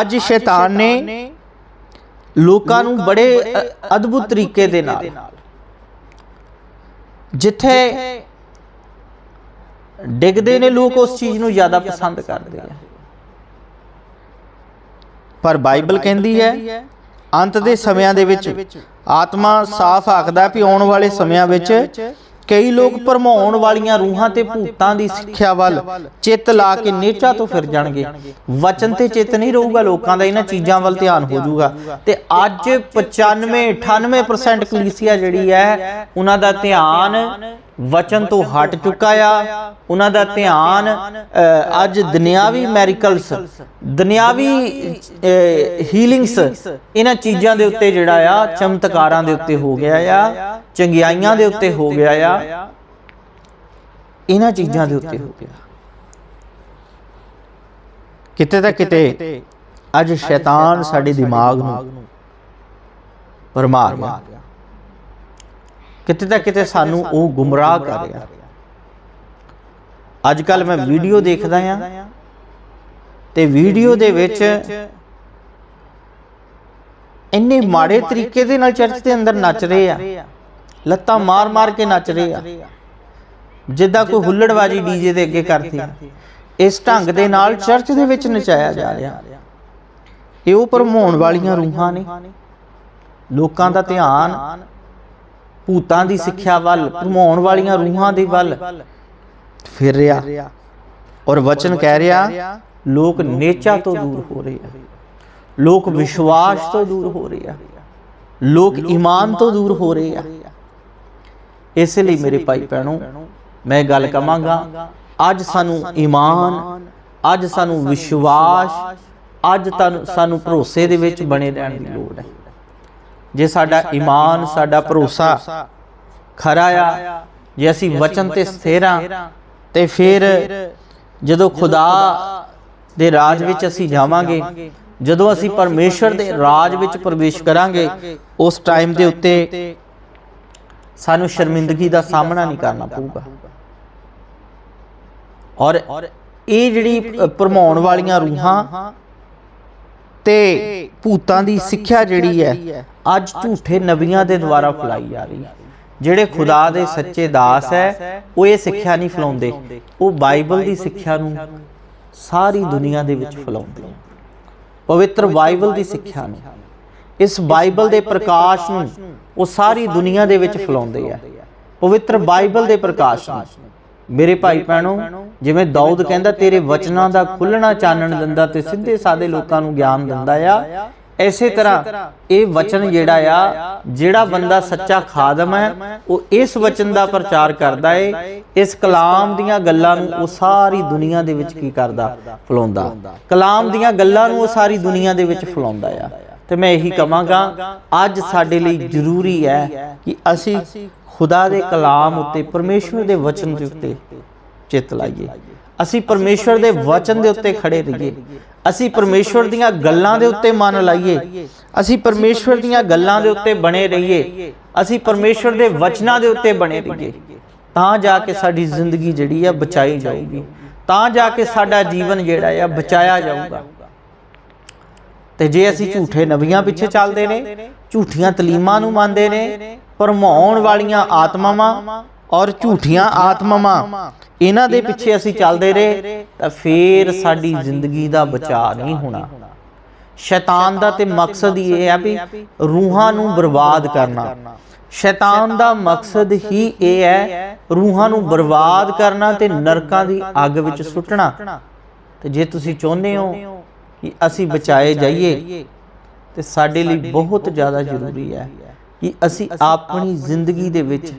ਅੱਜ ਸ਼ੈਤਾਨ ਨੇ ਲੋਕਾਂ ਨੂੰ ਬੜੇ ਅਦਭੁਤ ਤਰੀਕੇ ਦੇ ਨਾਲ। ਜਿੱਥੇ ਡਿੱਗਦੇ ਨੇ ਲੋਕ ਉਸ ਚੀਜ਼ ਨੂੰ ਜ਼ਿਆਦਾ ਪਸੰਦ ਕਰਦੇ ਆ। ਪਰ ਬਾਈਬਲ ਕਹਿੰਦੀ ਹੈ ਅੰਤ ਦੇ ਸਮਿਆਂ ਦੇ ਵਿੱਚ ਆਤਮਾ ਸਾਫ਼ ਆਖਦਾ ਵੀ ਆਉਣ ਵਾਲੇ ਸਮਿਆਂ ਵਿੱਚ ਕਈ ਲੋਕ ਭਰਮਾਉਣ ਵਾਲੀਆਂ ਰੂਹਾਂ ਤੇ ਭੂਤਾਂ ਦੀ ਸਿੱਖਿਆ ਵੱਲ ਚਿੱਤ ਲਾ ਕੇ ਨੇਚਾ ਤੋਂ ਫਿਰ ਜਾਣਗੇ। ਵਚਨ ਤੇ ਚਿੱਤ ਨਹੀਂ ਰਹੂਗਾ, ਲੋਕਾਂ ਦਾ ਇਹਨਾਂ ਚੀਜ਼ਾਂ ਵੱਲ ਧਿਆਨ ਹੋ ਜਾਊਗਾ। ਤੇ ਅੱਜ 95 98% ਕਲੀਸਿਆ ਜਿਹੜੀ ਹੈ, ਉਹਨਾਂ ਦਾ ਧਿਆਨ ਵਚਨ ਤੋਂ ਹਟ ਚੁੱਕਾ ਆ। ਉਹਨਾਂ ਦਾ ਧਿਆਨ ਅੱਜ ਦੁਨਿਆਵੀ ਮੈਰੀਕਲਸ ਦੁਨਿਆਵੀ ਹੀਲਿੰਗਸ ਇਹਨਾਂ ਚੀਜ਼ਾਂ ਦੇ ਉੱਤੇ ਜਿਹੜਾ ਆ ਚਮਤਕਾਰਾਂ ਦੇ ਉੱਤੇ ਹੋ ਗਿਆ ਆ ਚੰਗਿਆਈਆਂ ਦੇ ਉੱਤੇ ਹੋ ਗਿਆ ਆ। ਇਹਨਾਂ ਚੀਜ਼ਾਂ ਦੇ ਉੱਤੇ ਹੋ ਗਿਆ ਕਿਤੇ ਤਾਂ ਕਿਤੇ ਅੱਜ ਸ਼ੈਤਾਨ ਸਾਡੇ ਦਿਮਾਗ ਨੂੰ ਭਰਮਾ ਰਿਹਾ ਕਿਤੇ ਤਾਂ ਕਿਤੇ ਸਾਨੂੰ ਉਹ ਗੁੰਮਰਾਹ ਕਰ ਰਿਹਾ ਅੱਜ ਕੱਲ ਮੈਂ ਵੀਡੀਓ ਦੇਖਦਾ ਆ। ਤੇ ਵੀਡੀਓ ਦੇ ਵਿੱਚ ਇੰਨੇ ਮਾੜੇ ਤਰੀਕੇ ਦੇ ਨਾਲ ਚਰਚ ਦੇ ਅੰਦਰ ਨੱਚ ਰਹੇ ਆ। ਲੱਤਾਂ ਮਾਰ-ਮਾਰ ਕੇ ਨੱਚ ਰਹੇ ਆ। ਜਿੱਦਾਂ ਕੋਈ ਹੁੱਲੜਬਾਜੀ ਡੀਜੇ ਦੇ ਅੱਗੇ ਕਰਦੀ ਇਸ ਢੰਗ ਦੇ ਨਾਲ ਚਰਚ ਦੇ ਵਿੱਚ ਨਚਾਇਆ ਜਾ ਰਿਹਾ। ਇਹ ਉਹ ਭਰਮਾਉਣ ਵਾਲੀਆਂ ਰੂਹਾਂ ਨੇ। ਲੋਕਾਂ ਦਾ ਧਿਆਨ ਭੂਤਾਂ ਦੀ ਸਿੱਖਿਆ ਵੱਲ ਭਰਮਾਉਣ ਵਾਲੀਆਂ ਰੂਹਾਂ ਦੇ ਵੱਲ ਫਿਰ ਰਿਹਾ ਔਰ ਵਚਨ ਕਹਿ ਰਿਹਾ ਲੋਕ ਨੇਚਾ ਤੋਂ ਦੂਰ ਹੋ ਰਹੇ ਆ। ਲੋਕ ਵਿਸ਼ਵਾਸ ਤੋਂ ਦੂਰ ਹੋ ਰਹੇ ਆ। ਲੋਕ ਈਮਾਨ ਤੋਂ ਦੂਰ ਹੋ ਰਹੇ ਆ। ਇਸ ਲਈ ਮੇਰੇ ਭਾਈ ਭੈਣੋ ਮੈਂ ਗੱਲ ਕਵਾਂਗਾ ਅੱਜ ਸਾਨੂੰ ਈਮਾਨ ਅੱਜ ਸਾਨੂੰ ਵਿਸ਼ਵਾਸ ਅੱਜ ਤੁਹਾਨੂੰ ਸਾਨੂੰ ਭਰੋਸੇ ਦੇ ਵਿੱਚ ਬਣੇ ਰਹਿਣ ਦੀ ਲੋੜ ਹੈ। ਜੇ ਸਾਡਾ ਈਮਾਨ ਸਾਡਾ ਭਰੋਸਾ ਖਰਾ ਆ ਜੇ ਅਸੀਂ ਵਚਨ ਤੇ ਸਥਿਰ ਆ ਤੇ ਫਿਰ ਜਦੋਂ ਖੁਦਾ ਦੇ ਰਾਜ ਵਿੱਚ ਅਸੀਂ ਜਾਵਾਂਗੇ ਜਦੋਂ ਅਸੀਂ ਪਰਮੇਸ਼ਰ ਦੇ ਰਾਜ ਵਿੱਚ ਪ੍ਰਵੇਸ਼ ਕਰਾਂਗੇ ਉਸ ਟਾਈਮ ਦੇ ਉੱਤੇ ਸਾਨੂੰ ਸ਼ਰਮਿੰਦਗੀ ਦਾ ਸਾਹਮਣਾ ਨਹੀਂ ਕਰਨਾ ਪਊਗਾ। ਔਰ ਇਹ ਜਿਹੜੀ ਅ, ਭਰਮਾਉਣ ਵਾਲੀਆਂ ਰੂਹਾਂ ਤੇ ਭੂਤਾਂ ਦੀ ਸਿੱਖਿਆ ਜਿਹੜੀ ਹੈ, ਅੱਜ ਝੂਠੇ ਨਬੀਆਂ ਦੇ ਦੁਆਰਾ ਫੈਲਾਈ ਜਾ ਰਹੀ ਹੈ। ਜਿਹੜੇ ਖੁਦਾ ਦੇ ਸੱਚੇ ਦਾਸ ਹੈ, ਉਹ ਇਹ ਸਿੱਖਿਆ ਨਹੀਂ ਫੈਲਾਉਂਦੇ। ਉਹ ਬਾਈਬਲ ਦੀ ਸਿੱਖਿਆ ਨੂੰ ਸਾਰੀ ਦੁਨੀਆ ਦੇ ਵਿੱਚ ਫੈਲਾਉਂਦੇ ਪਵਿੱਤਰ ਬਾਈਬਲ ਦੀ ਸਿੱਖਿਆ ਨੂੰ, ਇਸ ਬਾਈਬਲ ਦੇ ਪ੍ਰਕਾਸ਼ ਨੂੰ ਉਹ ਸਾਰੀ ਦੁਨੀਆ ਦੇ ਵਿੱਚ ਫੈਲਾਉਂਦੇ ਆ। ਪਵਿੱਤਰ ਬਾਈਬਲ ਦੇ ਪ੍ਰਕਾਸ਼ ਨੂੰ। ਮੇਰੇ ਭਾਈ ਭੈਣੋ ਜਿਵੇਂ ਦਾਊਦ ਕਹਿੰਦਾ ਤੇਰੇ ਵਚਨਾਂ ਦਾ ਖੁੱਲਣਾ ਚਾਨਣ ਦਿੰਦਾ ਤੇ ਸਿੱਧੇ ਸਾਦੇ ਲੋਕਾਂ ਨੂੰ ਗਿਆਨ ਦਿੰਦਾ ਆ। ਐਸੇ ਤਰ੍ਹਾਂ ਇਹ ਵਚਨ ਜਿਹੜਾ ਆ ਜਿਹੜਾ ਬੰਦਾ ਸੱਚਾ ਖਾਦਮ ਹੈ ਉਹ ਇਸ ਵਚਨ ਦਾ ਪ੍ਰਚਾਰ ਕਰਦਾ ਏ। ਇਸ ਕਲਾਮ ਦੀਆਂ ਗੱਲਾਂ ਨੂੰ ਉਹ ਸਾਰੀ ਦੁਨੀਆ ਦੇ ਵਿੱਚ ਕੀ ਕਰਦਾ? ਫਲਾਉਂਦਾ। ਕਲਾਮ ਦੀਆਂ ਗੱਲਾਂ ਨੂੰ ਉਹ ਸਾਰੀ ਦੁਨੀਆ ਦੇ ਵਿੱਚ ਫਲਾਉਂਦਾ ਆ। ਤੇ ਮੈਂ ਇਹੀ ਕਹਾਂਗਾ ਅੱਜ ਸਾਡੇ ਲਈ ਜ਼ਰੂਰੀ ਹੈ ਕਿ ਅਸੀਂ ਖੁਦਾ ਦੇ ਕਲਾਮ ਉੱਤੇ ਪਰਮੇਸ਼ਵਰ ਦੇ ਵਚਨ ਦੇ ਉੱਤੇ ਚਿੱਤ ਲਾਈਏ। ਅਸੀਂ ਪਰਮੇਸ਼ਵਰ ਦੇ ਵਚਨ ਦੇ ਉੱਤੇ ਖੜੇ ਰਹੀਏ। ਅਸੀਂ ਪਰਮੇਸ਼ਵਰ ਦੀਆਂ ਗੱਲਾਂ ਦੇ ਉੱਤੇ ਮਨ ਲਾਈਏ। ਅਸੀਂ ਪਰਮੇਸ਼ਵਰ ਦੀਆਂ ਗੱਲਾਂ ਦੇ ਉੱਤੇ ਬਣੇ ਰਹੀਏ। ਅਸੀਂ ਪਰਮੇਸ਼ਵਰ ਦੇ ਵਚਨਾਂ ਦੇ ਉੱਤੇ ਬਣੇ ਰਹੀਏ। ਤਾਂ ਜਾ ਕੇ ਸਾਡੀ ਜ਼ਿੰਦਗੀ ਜਿਹੜੀ ਆ ਬਚਾਈ ਜਾਊਗੀ। ਤਾਂ ਜਾ ਕੇ ਸਾਡਾ ਜੀਵਨ ਜਿਹੜਾ ਆ ਬਚਾਇਆ ਜਾਊਗਾ। ਤੇ ਜੇ ਅਸੀਂ ਝੂਠੇ ਨਬੀਆਂ ਪਿੱਛੇ ਚੱਲਦੇ ਨੇ ਝੂਠੀਆਂ ਤਲੀਮਾਂ ਨੂੰ ਮੰਨਦੇ ਨੇ ਭਰਮਾਉਣ ਵਾਲੀਆਂ ਆਤਮਾਵਾਂ ਔਰ ਝੂਠੀਆਂ ਆਤਮਾਵਾਂ। ਇਹਨਾਂ ਦੇ ਪਿੱਛੇ ਅਸੀਂ ਚੱਲਦੇ ਰਹੇ ਤਾਂ ਫੇਰ ਸਾਡੀ ਜ਼ਿੰਦਗੀ ਦਾ ਬਚਾਅ ਨਹੀਂ ਹੋਣਾ। ਸ਼ੈਤਾਨ ਦਾ ਤੇ ਮਕਸਦ ਹੀ ਇਹ ਹੈ ਵੀ ਰੂਹਾਂ ਨੂੰ ਬਰਬਾਦ ਕਰਨਾ। ਸ਼ੈਤਾਨ ਦਾ ਮਕਸਦ ਹੀ ਇਹ ਹੈ ਰੂਹਾਂ ਨੂੰ ਬਰਬਾਦ ਕਰਨਾ ਤੇ ਨਰਕਾਂ ਦੀ ਅੱਗ ਵਿੱਚ ਸੁੱਟਣਾ। ਤੇ ਜੇ ਤੁਸੀਂ ਚਾਹੁੰਦੇ ਹੋ ਕਿ ਅਸੀਂ ਬਚਾਏ ਜਾਈਏ ਤੇ ਸਾਡੇ ਲਈ ਬਹੁਤ ਜ਼ਿਆਦਾ ਜ਼ਰੂਰੀ ਹੈ ਕਿ ਅਸੀਂ ਆਪਣੀ ਜ਼ਿੰਦਗੀ ਦੇ ਵਿੱਚ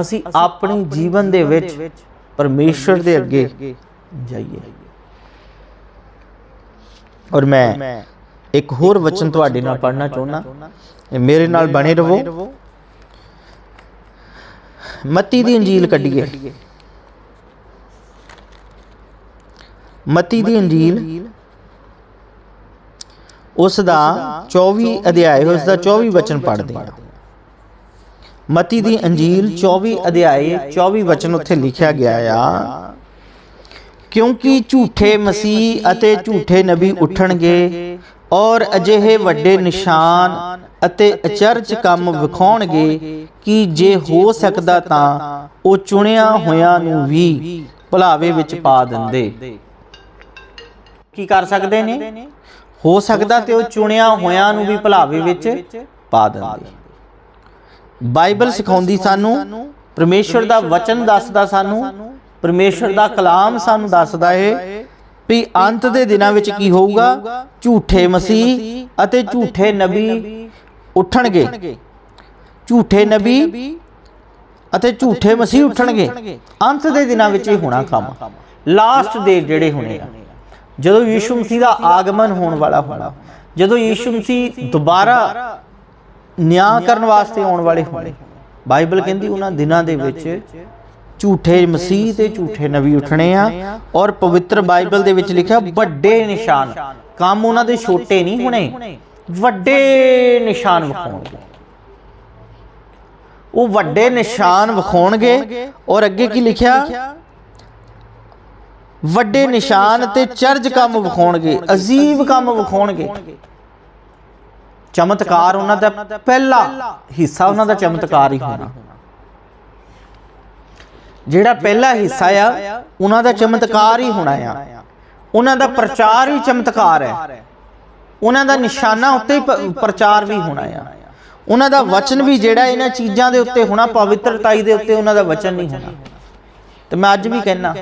ਅਸੀਂ ਆਪਣੀ ਜੀਵਨ ਦੇ ਵਿੱਚ ਪਰਮੇਸ਼ਰ ਦੇ ਅੱਗੇ ਜਾਈਏ। ਔਰ ਮੈਂ ਇੱਕ ਹੋਰ ਵਚਨ ਤੁਹਾਡੇ ਨਾਲ ਪੜ੍ਹਨਾ ਚਾਹੁੰਦਾ। ਇਹ ਮੇਰੇ ਨਾਲ ਬਣੇ ਰਹੋ। ਮਤੀ ਦੀ ਇੰਜੀਲ ਕੱਢੀਏ। ਮਤੀ ਦੀ ਇੰਜੀਲ ਉਸ ਦਾ 24 ਅਧਿਆਇ ਉਸ ਦਾ 24 ਵਚਨ ਪੜ੍ਹਦੇ ਹਾਂ। ਮਤੀ ਦੀ ਅੰਜੀਲ 24 ਅਧਿਆਏ 24 ਵਚਨ ਉੱਥੇ ਲਿਖਿਆ ਗਿਆ ਆ। ਕਿਉਂਕਿ ਝੂਠੇ ਮਸੀਹ ਅਤੇ ਝੂਠੇ ਨਬੀ ਉੱਠਣਗੇ ਔਰ ਅਜਿਹੇ ਵੱਡੇ ਨਿਸ਼ਾਨ ਅਤੇ ਅਚਰਜ ਕੰਮ ਵਿਖਾਉਣਗੇ ਕਿ ਜੇ ਹੋ ਸਕਦਾ ਤਾਂ ਉਹ ਚੁਣਿਆ ਹੋਇਆਂ ਨੂੰ ਵੀ ਭੁਲਾਵੇ ਵਿੱਚ ਪਾ ਦਿੰਦੇ। ਕੀ ਕਰ ਸਕਦੇ ਨੇ? ਹੋ ਸਕਦਾ ਤੇ ਉਹ ਚੁਣਿਆ ਹੋਇਆਂ ਨੂੰ ਵੀ ਭੁਲਾਵੇ ਵਿੱਚ ਪਾ ਦਿੰਦੇ। ਬਾਈਬਲ ਸਿਖਾਉਂਦੀ ਸਾਨੂੰ ਪਰਮੇਸ਼ਰ ਦਾ ਵਚਨ ਦੱਸਦਾ ਸਾਨੂੰ ਪਰਮੇਸ਼ਰ ਦਾ ਕਲਾਮ ਸਾਨੂੰ ਦੱਸਦਾ ਹੈ ਵੀ ਅੰਤ ਦੇ ਦਿਨਾਂ ਵਿੱਚ ਕੀ ਹੋਊਗਾ? ਝੂਠੇ ਮਸੀਹ ਅਤੇ ਝੂਠੇ ਨਬੀ ਉੱਠਣਗੇ। ਝੂਠੇ ਨਬੀ ਅਤੇ ਝੂਠੇ ਮਸੀਹ ਉੱਠਣਗੇ। ਅੰਤ ਦੇ ਦਿਨਾਂ ਵਿੱਚ ਇਹ ਹੋਣਾ ਕੰਮ। ਲਾਸਟ ਦੇ ਜਿਹੜੇ ਹੋਣੇ ਆ। ਜਦੋਂ ਯੀਸ਼ੂ ਮਸੀਹ ਦਾ ਆਗਮਨ ਹੋਣ ਵਾਲਾ ਹੋਣਾ ਜਦੋਂ ਯੀਸ਼ੂ ਮਸੀਹ ਦੁਬਾਰਾ ਨਿਆਂ ਕਰਨ ਵਾਸਤੇ ਆਉਣ ਵਾਲੇ ਹੋਣੇ ਬਾਈਬਲ ਕਹਿੰਦੀ ਉਹਨਾਂ ਦਿਨਾਂ ਦੇ ਵਿੱਚ ਝੂਠੇ ਮਸੀਹ ਤੇ ਝੂਠੇ ਨਬੀ ਉੱਠਣੇ ਆ ਔਰ ਪਵਿੱਤਰ ਬਾਈਬਲ ਦੇ ਵਿੱਚ ਲਿਖਿਆ ਵੱਡੇ ਨਿਸ਼ਾਨ। ਕੰਮ ਉਹਨਾਂ ਦੇ ਛੋਟੇ ਨਹੀਂ ਹੋਣੇ, ਵੱਡੇ ਨਿਸ਼ਾਨ ਵਿਖਾਉਣਗੇ। ਉਹ ਵੱਡੇ ਨਿਸ਼ਾਨ ਵਿਖਾਉਣਗੇ ਔਰ ਅੱਗੇ ਕੀ ਲਿਖਿਆ? ਵੱਡੇ ਨਿਸ਼ਾਨ ਤੇ ਚਰਜ ਕੰਮ ਵਿਖਾਉਣਗੇ, ਅਜੀਬ ਕੰਮ ਵਿਖਾਉਣਗੇ। ਚਮਤਕਾਰ ਉਹਨਾਂ ਦਾ ਪਹਿਲਾ ਹਿੱਸਾ ਉਹਨਾਂ ਦਾ ਚਮਤਕਾਰ ਹੀ ਹੋਣਾ ਜਿਹੜਾ ਪਹਿਲਾ ਹਿੱਸਾ ਆ ਉਹਨਾਂ ਦਾ ਚਮਤਕਾਰ ਹੀ ਹੋਣਾ ਆ ਉਹਨਾਂ ਦਾ ਪ੍ਰਚਾਰ ਹੀ ਚਮਤਕਾਰ ਹੈ ਉਹਨਾਂ ਦਾ ਨਿਸ਼ਾਨਾ ਉੱਤੇ ਪ੍ਰਚਾਰ ਵੀ ਹੋਣਾ ਆ ਉਹਨਾਂ ਦਾ ਵਚਨ ਵੀ ਜਿਹੜਾ ਇਹਨਾਂ ਚੀਜ਼ਾਂ ਦੇ ਉੱਤੇ ਹੋਣਾ ਪਵਿੱਤਰਤਾਈ ਦੇ ਉੱਤੇ ਉਹਨਾਂ ਦਾ ਵਚਨ ਨਹੀਂ ਹੋਣਾ ਤੇ ਮੈਂ ਅੱਜ ਵੀ ਕਹਿਣਾ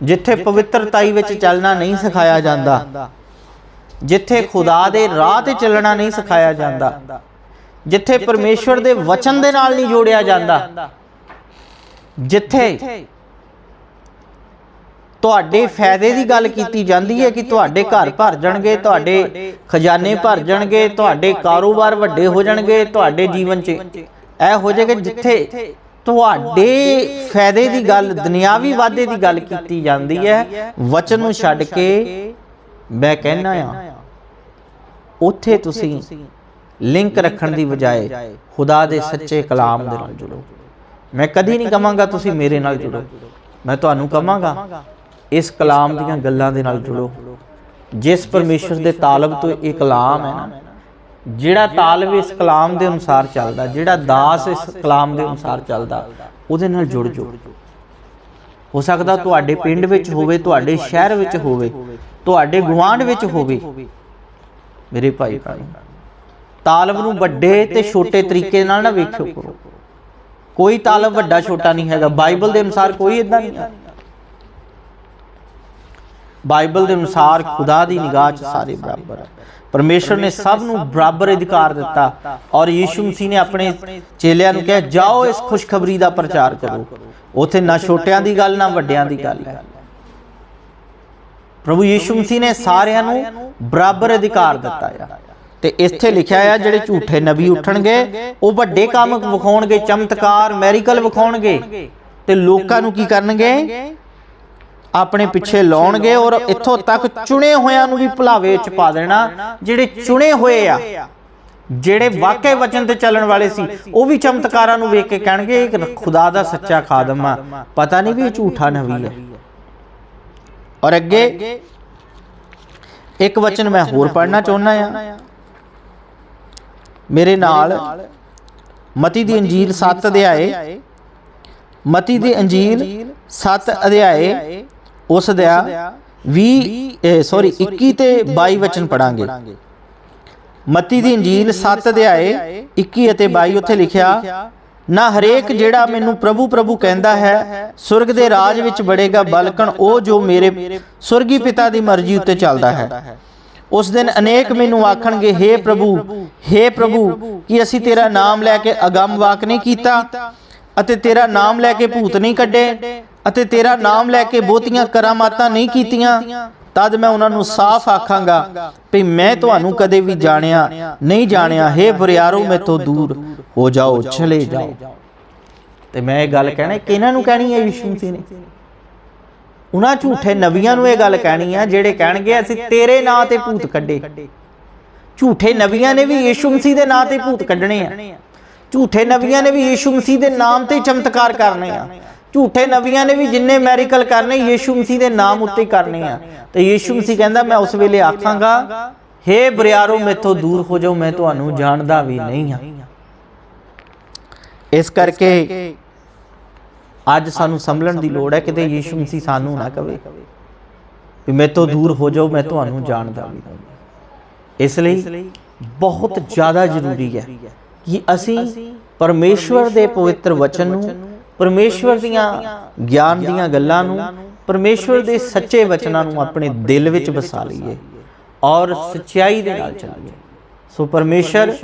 ਜਿੱਥੇ ਪਵਿੱਤਰਤਾਈ ਵਿੱਚ ਚੱਲਣਾ ਨਹੀਂ ਸਿਖਾਇਆ ਜਾਂਦਾ ਜਿੱਥੇ ਖੁਦਾ ਦੇ ਰਾਹ ਤੇ ਚੱਲਣਾ ਨਹੀਂ ਸਿਖਾਇਆ ਜਾਂਦਾ। ਜਿੱਥੇ ਪਰਮੇਸ਼ਵਰ ਦੇ ਵਚਨ ਦੇ ਨਾਲ ਨਹੀਂ ਜੋੜਿਆ ਜਾਂਦਾ। ਜਿੱਥੇ ਤੁਹਾਡੇ ਫਾਇਦੇ ਦੀ ਗੱਲ ਕੀਤੀ ਜਾਂਦੀ ਹੈ ਕਿ ਤੁਹਾਡੇ ਘਰ ਭਰ ਜਾਣਗੇ ਤੁਹਾਡੇ ਖਜ਼ਾਨੇ ਭਰ ਜਾਣਗੇ ਤੁਹਾਡੇ ਕਾਰੋਬਾਰ ਵੱਡੇ ਹੋ ਜਾਣਗੇ ਤੁਹਾਡੇ ਜੀਵਨ 'ਚ। ਇਹ ਹੋ ਜਾਏਗਾ ਜਿੱਥੇ ਤੁਹਾਡੇ ਫਾਇਦੇ ਦੀ ਗੱਲ ਦੁਨਿਆਵੀ ਵਾਧੇ ਦੀ ਗੱਲ ਕੀਤੀ ਜਾਂਦੀ ਹੈ। ਵਚਨ ਨੂੰ ਛੱਡ ਕੇ ਮੈਂ ਕਹਿਣਾ ਆ ਉੱਥੇ ਤੁਸੀਂ ਲਿੰਕ ਰੱਖਣ ਦੀ ਬਜਾਏ ਖੁਦਾ ਦੇ ਸੱਚੇ ਕਲਾਮ ਦੇ ਨਾਲ ਜੁੜੋ। ਮੈਂ ਕਦੀ ਨਹੀਂ ਕਹਾਂਗਾ ਤੁਸੀਂ ਮੇਰੇ ਨਾਲ ਜੁੜੋ। ਮੈਂ ਤੁਹਾਨੂੰ ਕਹਾਂਗਾ ਇਸ ਕਲਾਮ ਦੀਆਂ ਗੱਲਾਂ ਦੇ ਨਾਲ ਜੁੜੋ। ਜਿਸ ਪਰਮੇਸ਼ਰ ਦੇ ਤਾਲਬ ਤੋਂ ਇਹ ਕਲਾਮ ਹੈ ਨਾ ਜਿਹੜਾ ਤਾਲਬ ਇਸ ਕਲਾਮ ਦੇ ਅਨੁਸਾਰ ਚੱਲਦਾ ਜਿਹੜਾ ਦਾਸ ਇਸ ਕਲਾਮ ਦੇ ਅਨੁਸਾਰ ਚੱਲਦਾ ਉਹਦੇ ਨਾਲ ਜੁੜ ਜੋ ਹੋ ਸਕਦਾ ਤੁਹਾਡੇ ਪਿੰਡ ਵਿੱਚ ਹੋਵੇ ਤੁਹਾਡੇ ਸ਼ਹਿਰ ਵਿੱਚ ਹੋਵੇ ਤੁਹਾਡੇ ਗੁਆਂਢ ਵਿੱਚ ਹੋਵੇ। ਮੇਰੇ ਭਾਈ ਭੈਣੋ ਤਾਲਬ ਨੂੰ ਵੱਡੇ ਤੇ ਛੋਟੇ ਤਰੀਕੇ ਨਾਲ ਨਾ ਵੇਖਿਓ ਕਰੋ ਕੋਈ ਤਾਲਬ ਵੱਡਾ ਛੋਟਾ ਨਹੀਂ ਹੈਗਾ। ਬਾਈਬਲ ਦੇ ਅਨੁਸਾਰ ਕੋਈ ਇਦਾਂ ਨਹੀਂ ਹੈ। ਬਾਈਬਲ ਦੇ ਅਨੁਸਾਰ ਖੁਦਾ ਦੀ ਨਿਗਾਹ 'ਚ ਸਾਰੇ ਬਰਾਬਰ ਹੈ। ਪਰਮੇਸ਼ਰ ਨੇ ਸਭ ਨੂੰ ਬਰਾਬਰ ਅਧਿਕਾਰ ਦਿੱਤਾ। ਔਰ ਯੀਸ਼ੂ ਮਸੀਹ ਨੇ ਆਪਣੇ ਚੇਲਿਆਂ ਨੂੰ ਕਿਹਾ ਜਾਓ ਇਸ ਖੁਸ਼ਖਬਰੀ ਦਾ ਪ੍ਰਚਾਰ ਕਰੋ। ਉਥੇ ਨਾ ਛੋਟਿਆਂ ਦੀ ਗੱਲ ਨਾ ਵੱਡਿਆਂ ਦੀ ਗੱਲ ਹੈ। ਪ੍ਰਭੂ ਯੀਸ਼ੂ ਮਸੀਹ ਨੇ ਸਾਰਿਆਂ ਨੂੰ ਬਰਾਬਰ ਅਧਿਕਾਰ ਦਿੱਤਾ ਆ। ਤੇ ਇੱਥੇ ਲਿਖਿਆ ਆ ਜਿਹੜੇ ਝੂਠੇ ਨਬੀ ਉੱਠਣਗੇ ਉਹ ਵੱਡੇ ਕੰਮ ਵਿਖਾਉਣਗੇ ਚਮਤਕਾਰ ਮੈਰੀਕਲ ਵਿਖਾਉਣਗੇ। ਤੇ ਲੋਕਾਂ ਨੂੰ ਕੀ ਕਰਨਗੇ? ਆਪਣੇ ਪਿੱਛੇ ਲਾਉਣਗੇ ਔਰ ਇੱਥੋਂ ਤੱਕ ਚੁਣੇ ਹੋਇਆਂ ਨੂੰ ਵੀ ਭੁਲਾਵੇ ਵਿੱਚ ਪਾ ਦੇਣਾ। ਜਿਹੜੇ ਚੁਣੇ ਹੋਏ ਆ ਜਿਹੜੇ ਵਾਕਈ ਵਚਨ ਤੇ ਚੱਲਣ ਵਾਲੇ ਸੀ ਉਹ ਵੀ ਚਮਤਕਾਰਾਂ ਨੂੰ ਵੇਖ ਕੇ ਕਹਿਣਗੇ ਇਹ ਖੁਦਾ ਦਾ ਸੱਚਾ ਖਾਦਮ। ਆ ਪਤਾ ਨਹੀਂ ਵੀ ਇਹ ਝੂਠਾ ਨਬੀ ਹੈ। ਔਰ ਅੱਗੇ ਇੱਕ ਵਚਨ ਮੈਂ ਹੋਰ ਪੜ੍ਹਨਾ ਚਾਹੁੰਦਾ ਆ। ਮੇਰੇ ਨਾਲ ਮਤੀ ਦੀ ਅੰਜੀਲ 7 ਅਧਿਆਏ, ਮਤੀ ਦੀ ਅੰਜੀਲ 7 ਅਧਿਆਏ, ਉਸ ਦਾ 20 ਸੌਰੀ 21 ਤੇ 22 ਵਚਨ ਪੜਾਂਗੇ ਮਤੀ ਦੀ ਅੰਜੀਲ 7 ਅਧਿਆਏ 21 ਅਤੇ 22 ਉੱਥੇ ਲਿਖਿਆ ਨਾ ਹਰੇਕ ਜਿਹੜਾ ਮੈਨੂੰ ਪ੍ਰਭੂ ਪ੍ਰਭੂ ਕਹਿੰਦਾ ਹੈ ਸੁਰਗ ਦੇ ਰਾਜ ਵਿੱਚ ਵੜੇਗਾ ਬਲਕਣ, ਉਹ ਜੋ ਮੇਰੇ ਸੁਰਗੀ ਪਿਤਾ ਦੀ ਮਰਜ਼ੀ ਉੱਤੇ ਚੱਲਦਾ ਹੈ। ਉਸ ਦਿਨ ਅਨੇਕ ਮੈਨੂੰ ਆਖਣਗੇ हे ਪ੍ਰਭੂ हे ਪ੍ਰਭੂ, ਕਿ ਅਸੀਂ ਤੇਰਾ ਨਾਮ ਲੈ ਕੇ ਅਗੰਮ ਵਾਕ ਨਹੀਂ ਕੀਤਾ? ਅਤੇ ਤੇਰਾ ਨਾਮ ਲੈ ਕੇ ਭੂਤ ਨਹੀਂ ਕੱਢੇ? ਅਤੇ ਤੇਰਾ ਨਾਮ ਲੈ ਕੇ ਬਹੁਤੀਆਂ ਕਰਾਮਾਤਾਂ ਨਹੀਂ ਕੀਤੀਆਂ? ਤਦ ਮੈਂ ਉਹਨਾਂ ਨੂੰ ਸਾਫ਼ ਆਖਾਂਗਾ ਵੀ ਮੈਂ ਤੁਹਾਨੂੰ ਕਦੇ ਵੀ ਜਾਣਿਆ ਨਹੀਂ ਜਾਣਿਆ। हे ਬੁਰਿਆਰੋ ਮੈਥੋਂ ਦੂਰ। ਹੋ ਜਾਓ ਚਲੇ ਜਾਓ। ਤੇ ਮੈਂ ਇਹ ਗੱਲ ਕਹਿਣਾ ਕਿਹਨਾਂ ਨੂੰ ਕਹਿਣੀ ਹੈ ਯਿਸੂ ਮਸੀਹ ਨੇ। ਉਹਨਾਂ ਝੂਠੇ ਨਬੀਆਂ ਨੂੰ ਇਹ ਗੱਲ ਕਹਿਣੀ ਆ ਜਿਹੜੇ ਕਹਿਣਗੇ ਅਸੀਂ ਤੇਰੇ ਨਾਂ ਤੇ ਭੂਤ ਕੱਢੇ। ਝੂਠੇ ਨਬੀਆਂ ਨੇ ਵੀ ਯਿਸੂ ਮਸੀਹ ਦੇ ਨਾਂ ਤੇ ਭੂਤ ਕੱਢਣੇ ਆ। ਝੂਠੇ ਨਬੀਆਂ ਨੇ ਵੀ ਯਿਸੂ ਮਸੀਹ ਦੇ ਨਾਮ ਤੇ ਚਮਤਕਾਰ ਕਰਨੇ ਆ। ਝੂਠੇ ਨਬੀਆਂ ਨੇ ਵੀ ਜਿੰਨੇ ਮੈਰੀਕਲ ਕਰਨੇ, ਯਿਸੂ ਮਸੀਹ ਦੇ ਨਾਮ ਉੱਤੇ ਹੀ ਕਰਨੇ ਆ। ਤੇ ਯਿਸੂ ਮਸੀਹ ਕਹਿੰਦਾ, ਮੈਂ ਉਸ ਵੇਲੇ ਆਖਾਂਗਾ हे ਬਰਿਆਰੋ, ਮੈਥੋਂ ਦੂਰ ਹੋ ਜਾਓ, ਮੈਂ ਤੁਹਾਨੂੰ ਜਾਣਦਾ ਵੀ ਨਹੀਂ ਆ ਇਸ ਕਰਕੇ ਅੱਜ ਸਾਨੂੰ ਸੰਭਲਣ ਦੀ ਲੋੜ ਹੈ, ਕਿਤੇ ਯਿਸੂ ਮਸੀਹ ਸਾਨੂੰ ਨਾ ਕਵੇ ਵੀ ਮੈਥੋਂ ਦੂਰ ਹੋ ਜਾਓ, ਮੈਂ ਤੁਹਾਨੂੰ ਜਾਣਦਾ ਵੀ ਨਹੀਂ ਇਸ ਲਈ ਬਹੁਤ ਜ਼ਿਆਦਾ ਜ਼ਰੂਰੀ ਹੈ ਕਿ ਅਸੀਂ ਪਰਮੇਸ਼ਵਰ ਦੇ ਪਵਿੱਤਰ ਵਚਨ ਨੂੰ ਪਰਮੇਸ਼ਵਰ ਦੀਆਂ ਗਿਆਨ ਦੀਆਂ ਗੱਲਾਂ ਨੂੰ ਪਰਮੇਸ਼ਵਰ ਦੇ ਸੱਚੇ ਵਚਨਾਂ ਨੂੰ ਆਪਣੇ ਦਿਲ ਵਿੱਚ ਵਸਾ ਲਈਏ ਔਰ ਸਚਾਈ ਦੇ ਨਾਲ ਚੱਲੀਏ। ਸੋ ਪਰਮੇਸ਼ਰ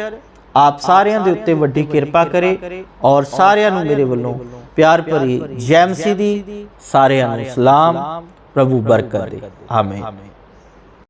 ਆਪ ਸਾਰਿਆਂ ਦੇ ਉੱਤੇ ਵੱਡੀ ਕਿਰਪਾ ਕਰੇ ਔਰ ਸਾਰਿਆਂ ਨੂੰ ਮੇਰੇ ਵੱਲੋਂ ਪਿਆਰ ਭਰੀ ਜੈ ਮਸੀਹ ਦੀ ਸਾਰਿਆਂ ਨੂੰ ਸਲਾਮ ਪ੍ਰਭੂ ਬਰਕਤ ਦੇ। ਆਮੀਨ।